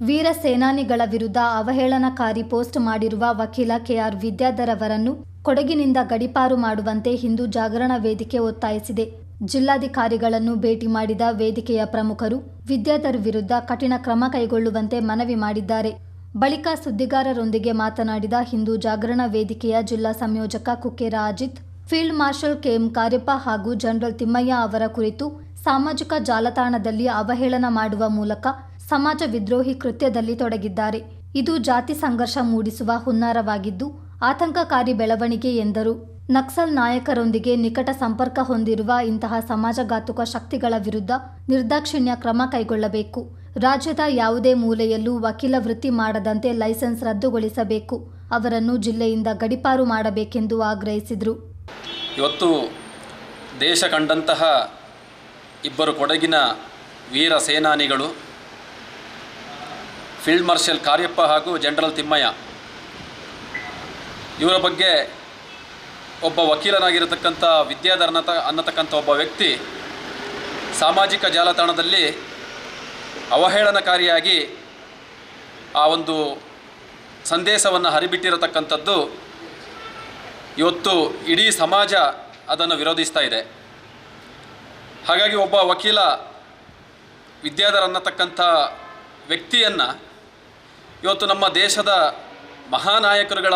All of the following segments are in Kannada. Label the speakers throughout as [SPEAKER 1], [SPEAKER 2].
[SPEAKER 1] ವೀರ ಸೇನಾನಿಗಳ ವಿರುದ್ಧ ಅವಹೇಳನಕಾರಿ ಪೋಸ್ಟ್ ಮಾಡಿರುವ ವಕೀಲ ಕೆಆರ್ ವಿದ್ಯಾಧರ್ ಅವರನ್ನು ಕೊಡಗಿನಿಂದ ಗಡಿಪಾರು ಮಾಡುವಂತೆ ಹಿಂದೂ ಜಾಗರಣ ವೇದಿಕೆ ಒತ್ತಾಯಿಸಿದೆ. ಜಿಲ್ಲಾಧಿಕಾರಿಗಳನ್ನು ಭೇಟಿ ಮಾಡಿದ ವೇದಿಕೆಯ ಪ್ರಮುಖರು ವಿದ್ಯಾಧರ್ ವಿರುದ್ಧ ಕಠಿಣ ಕ್ರಮ ಕೈಗೊಳ್ಳುವಂತೆ ಮನವಿ ಮಾಡಿದ್ದಾರೆ. ಬಳಿಕ ಸುದ್ದಿಗಾರರೊಂದಿಗೆ ಮಾತನಾಡಿದ ಹಿಂದೂ ಜಾಗರಣ ವೇದಿಕೆಯ ಜಿಲ್ಲಾ ಸಂಯೋಜಕ Kukke Ajith, field marshal KM Cariappa ಹಾಗೂ ಜನರಲ್ ತಿಮ್ಮಯ್ಯ ಅವರ ಕುರಿತು ಸಾಮಾಜಿಕ ಜಾಲತಾಣದಲ್ಲಿ ಅವಹೇಳನ ಮಾಡುವ ಮೂಲಕ ಸಮಾಜ ವಿದ್ರೋಹಿ ಕೃತ್ಯದಲ್ಲಿ ತೊಡಗಿದ್ದಾರೆ. ಇದು ಜಾತಿ ಸಂಘರ್ಷ ಮೂಡಿಸುವ ಹುನ್ನಾರವಾಗಿದ್ದು, ಆತಂಕಕಾರಿ ಬೆಳವಣಿಗೆ ಎಂದರು. ನಕ್ಸಲ್ ನಾಯಕರೊಂದಿಗೆ ನಿಕಟ ಸಂಪರ್ಕ ಹೊಂದಿರುವ ಇಂತಹ ಸಮಾಜಘಾತುಕ ಶಕ್ತಿಗಳ ವಿರುದ್ಧ ನಿರ್ದಾಕ್ಷಿಣ್ಯ ಕ್ರಮ ಕೈಗೊಳ್ಳಬೇಕು. ರಾಜ್ಯದ ಯಾವುದೇ ಮೂಲೆಯಲ್ಲೂ ವಕೀಲ ವೃತ್ತಿ ಮಾಡದಂತೆ ಲೈಸೆನ್ಸ್ ರದ್ದುಗೊಳಿಸಬೇಕು. ಅವರನ್ನು ಜಿಲ್ಲೆಯಿಂದ ಗಡಿಪಾರು ಮಾಡಬೇಕೆಂದು ಆಗ್ರಹಿಸಿದರು.
[SPEAKER 2] ಇವತ್ತು ದೇಶ ಕಂಡಂತಹ ಇಬ್ಬರು ಕೊಡಗಿನ ವೀರ ಸೇನಾನಿಗಳು ಫೀಲ್ಡ್ ಮಾರ್ಷಲ್ ಕಾರ್ಯಪ್ಪ ಹಾಗೂ ಜನರಲ್ ತಿಮ್ಮಯ್ಯ. ಇವರ ಬಗ್ಗೆ ಒಬ್ಬ ವಕೀಲನಾಗಿರತಕ್ಕಂಥ ವಿದ್ಯಾಧರನ ಅನ್ನತಕ್ಕಂಥ ಒಬ್ಬ ವ್ಯಕ್ತಿ ಸಾಮಾಜಿಕ ಜಾಲತಾಣದಲ್ಲಿ ಅವಹೇಳನಕಾರಿಯಾಗಿ ಆ ಒಂದು ಸಂದೇಶವನ್ನು ಹರಿಬಿಟ್ಟಿರತಕ್ಕಂಥದ್ದು ಇವತ್ತು ಇಡೀ ಸಮಾಜ ಅದನ್ನು ವಿರೋಧಿಸ್ತಾ ಇದೆ. ಹಾಗಾಗಿ ಒಬ್ಬ ವಕೀಲ ವಿದ್ಯಾಧರ ಅನ್ನತಕ್ಕಂಥ ವ್ಯಕ್ತಿಯನ್ನು ಇವತ್ತು ನಮ್ಮ ದೇಶದ ಮಹಾನಾಯಕರುಗಳ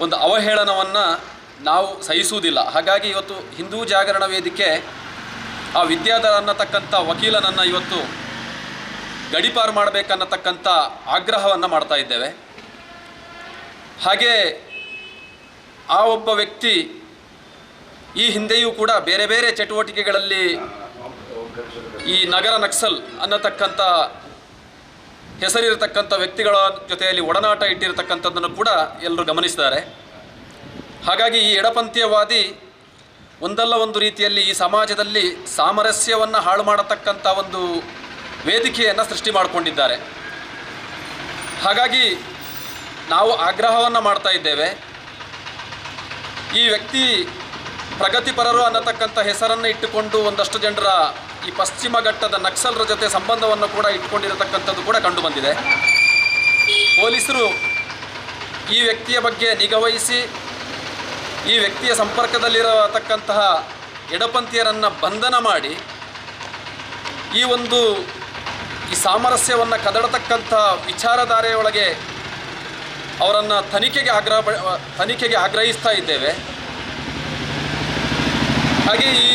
[SPEAKER 2] ಒಂದು ಅವಹೇಳನವನ್ನು ನಾವು ಸಹಿಸುವುದಿಲ್ಲ. ಹಾಗಾಗಿ ಇವತ್ತು ಹಿಂದೂ ಜಾಗರಣ ವೇದಿಕೆ ಆ ವಿದ್ಯಾಧರ ಅನ್ನತಕ್ಕಂಥ ವಕೀಲನನ್ನು ಇವತ್ತು ಗಡಿಪಾರು ಮಾಡಬೇಕನ್ನತಕ್ಕಂಥ ಆಗ್ರಹವನ್ನು ಮಾಡ್ತಾ ಇದ್ದೇವೆ. ಹಾಗೆ ಆ ಒಬ್ಬ ವ್ಯಕ್ತಿ ಈ ಹಿಂದೆಯೂ ಕೂಡ ಬೇರೆ ಬೇರೆ ಚಟುವಟಿಕೆಗಳಲ್ಲಿ ಈ ನಗರ ನಕ್ಸಲ್ ಅನ್ನತಕ್ಕಂಥ ಹೆಸರಿರತಕ್ಕಂಥ ವ್ಯಕ್ತಿಗಳ ಜೊತೆಯಲ್ಲಿ ಒಡನಾಟ ಇಟ್ಟಿರತಕ್ಕಂಥದ್ದನ್ನು ಕೂಡ ಎಲ್ಲರೂ ಗಮನಿಸಿದ್ದಾರೆ. ಹಾಗಾಗಿ ಈ ಎಡಪಂಥೀಯವಾದಿ ಒಂದಲ್ಲ ಒಂದು ರೀತಿಯಲ್ಲಿ ಈ ಸಮಾಜದಲ್ಲಿ ಸಾಮರಸ್ಯವನ್ನು ಹಾಳು ಮಾಡತಕ್ಕಂಥ ಒಂದು ವೇದಿಕೆಯನ್ನು ಸೃಷ್ಟಿ ಮಾಡಿಕೊಂಡಿದ್ದಾರೆ. ಹಾಗಾಗಿ ನಾವು ಆಗ್ರಹವನ್ನು ಮಾಡ್ತಾ ಇದ್ದೇವೆ. ಈ ವ್ಯಕ್ತಿ ಪ್ರಗತಿಪರರು ಅನ್ನತಕ್ಕಂಥ ಹೆಸರನ್ನು ಇಟ್ಟುಕೊಂಡು ಒಂದಷ್ಟು ಜನರ ಈ ಪಶ್ಚಿಮ ಘಟ್ಟದ ನಕ್ಸಲರ ಜೊತೆ ಸಂಬಂಧವನ್ನು ಕೂಡ ಇಟ್ಕೊಂಡಿರತಕ್ಕಂಥದ್ದು ಕೂಡ ಕಂಡುಬಂದಿದೆ ಪೊಲೀಸರು ಈ ವ್ಯಕ್ತಿಯ ಬಗ್ಗೆ ನಿಗಾವಹಿಸಿ ಈ ವ್ಯಕ್ತಿಯ ಸಂಪರ್ಕದಲ್ಲಿರತಕ್ಕಂತಹ ಎಡಪಂಥೀಯರನ್ನು ಬಂಧನ ಮಾಡಿ, ಈ ಒಂದು ಈ ಸಾಮರಸ್ಯವನ್ನು ಕದಡತಕ್ಕಂಥ ವಿಚಾರಧಾರೆಯೊಳಗೆ ಅವರನ್ನು ತನಿಖೆಗೆ ಆಗ್ರಹ, ತನಿಖೆಗೆ ಆಗ್ರಹಿಸ್ತಾ ಇದ್ದೇವೆ. ಹಾಗೆ ಈ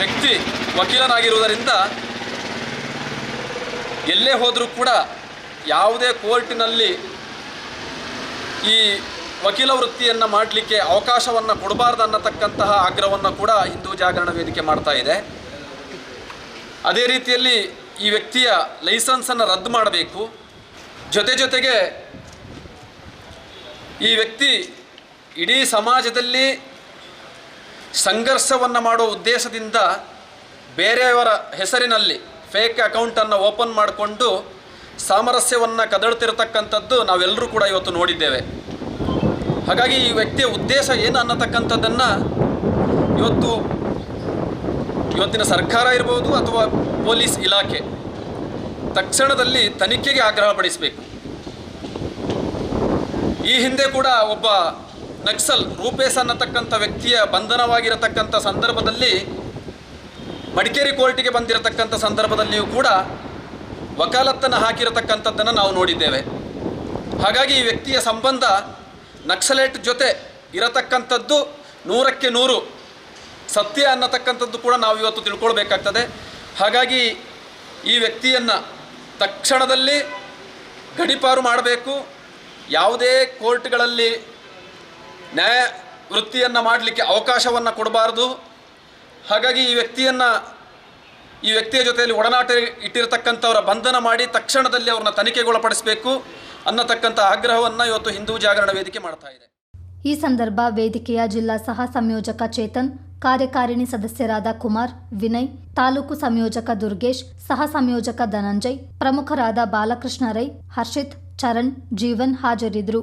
[SPEAKER 2] ವ್ಯಕ್ತಿ ವಕೀಲನಾಗಿರುವುದರಿಂದ ಎಲ್ಲೇ ಹೋದರೂ ಕೂಡ ಯಾವುದೇ ಕೋರ್ಟಿನಲ್ಲಿ ಈ ವಕೀಲ ವೃತ್ತಿಯನ್ನು ಮಾಡಲಿಕ್ಕೆ ಅವಕಾಶವನ್ನು ಕೊಡಬಾರ್ದು ಅನ್ನತಕ್ಕಂತಹ ಆಗ್ರಹವನ್ನು ಕೂಡ ಹಿಂದೂ ಜಾಗರಣ ವೇದಿಕೆ ಮಾಡ್ತಾ ಇದೆ. ಅದೇ ರೀತಿಯಲ್ಲಿ ಈ ವ್ಯಕ್ತಿಯ ಲೈಸೆನ್ಸನ್ನು ರದ್ದು ಮಾಡಬೇಕು. ಜೊತೆ ಜೊತೆಗೆ ಈ ವ್ಯಕ್ತಿ ಇಡೀ ಸಮಾಜದಲ್ಲಿ ಸಂಘರ್ಷವನ್ನು ಮಾಡೋ ಉದ್ದೇಶದಿಂದ ಬೇರೆಯವರ ಹೆಸರಿನಲ್ಲಿ ಫೇಕ್ ಅಕೌಂಟನ್ನು ಓಪನ್ ಮಾಡಿಕೊಂಡು ಸಾಮರಸ್ಯವನ್ನು ಕದಳ್ತಿರತಕ್ಕಂಥದ್ದು ನಾವೆಲ್ಲರೂ ಕೂಡ ಇವತ್ತು ನೋಡಿದ್ದೇವೆ. ಹಾಗಾಗಿ ಈ ವ್ಯಕ್ತಿಯ ಉದ್ದೇಶ ಏನು ಅನ್ನತಕ್ಕಂಥದ್ದನ್ನು ಇವತ್ತು ಇವತ್ತಿನ ಸರ್ಕಾರ ಇರ್ಬೋದು ಅಥವಾ ಪೊಲೀಸ್ ಇಲಾಖೆ ತಕ್ಷಣದಲ್ಲಿ ತನಿಖೆಗೆ ಆಗ್ರಹಪಡಿಸಬೇಕು ಈ ಹಿಂದೆ ಕೂಡ ಒಬ್ಬ ನಕ್ಸಲ್ ರೂಪೇಶ್ ಅನ್ನತಕ್ಕಂಥ ವ್ಯಕ್ತಿಯ ಬಂಧನವಾಗಿರತಕ್ಕಂಥ ಸಂದರ್ಭದಲ್ಲಿ ಮಡಿಕೇರಿ ಕೋರ್ಟಿಗೆ ಬಂದಿರತಕ್ಕಂಥ ಸಂದರ್ಭದಲ್ಲಿಯೂ ಕೂಡ ವಕಾಲತ್ತನ್ನು ಹಾಕಿರತಕ್ಕಂಥದ್ದನ್ನು ನಾವು ನೋಡಿದ್ದೇವೆ. ಹಾಗಾಗಿ ಈ ವ್ಯಕ್ತಿಯ ಸಂಬಂಧ ನಕ್ಸಲೇಟ್ ಜೊತೆ ಇರತಕ್ಕಂಥದ್ದು ನೂರಕ್ಕೆ ನೂರು ಸತ್ಯ ಅನ್ನತಕ್ಕಂಥದ್ದು ಕೂಡ ನಾವು ಇವತ್ತು ತಿಳ್ಕೊಳ್ಬೇಕಾಗ್ತದೆ. ಹಾಗಾಗಿ ಈ ವ್ಯಕ್ತಿಯನ್ನು ತಕ್ಷಣದಲ್ಲಿ ಗಡಿಪಾರು ಮಾಡಬೇಕು. ಯಾವುದೇ ಕೋರ್ಟ್ಗಳಲ್ಲಿ ನ್ಯಾಯ ವೃತ್ತಿಯನ್ನು ಮಾಡಲಿಕ್ಕೆ ಅವಕಾಶವನ್ನು ಕೊಡಬಾರ್ದು. ಹಾಗಾಗಿ ಈ ವ್ಯಕ್ತಿಯನ್ನು, ಈ ವ್ಯಕ್ತಿಯ ಜೊತೆಯಲ್ಲಿ ಒಡನಾಟ ಇಟ್ಟಿರತಕ್ಕಂಥವರ ಬಂಧನ ಮಾಡಿ ತಕ್ಷಣದಲ್ಲಿ ಅವ್ರನ್ನ ತನಿಖೆಗೊಳಪಡಿಸಬೇಕು ಅನ್ನತಕ್ಕಂಥ ಆಗ್ರಹವನ್ನು ಇವತ್ತು ಹಿಂದೂ ಜಾಗರಣ ವೇದಿಕೆ ಮಾಡ್ತಾ ಇದೆ.
[SPEAKER 1] ಈ ಸಂದರ್ಭ ವೇದಿಕೆಯ ಜಿಲ್ಲಾ ಸಹ ಸಂಯೋಜಕ ಚೇತನ್, ಕಾರ್ಯಕಾರಿಣಿ ಸದಸ್ಯರಾದ ಕುಮಾರ್, ವಿನಯ್, ತಾಲೂಕು ಸಂಯೋಜಕ ದುರ್ಗೇಶ್, ಸಹ ಸಂಯೋಜಕ ಧನಂಜಯ್, ಪ್ರಮುಖರಾದ ಬಾಲಕೃಷ್ಣ ರೈ, ಹರ್ಷಿತ್, ಚರಣ್, ಜೀವನ್ ಹಾಜರಿದ್ದರು.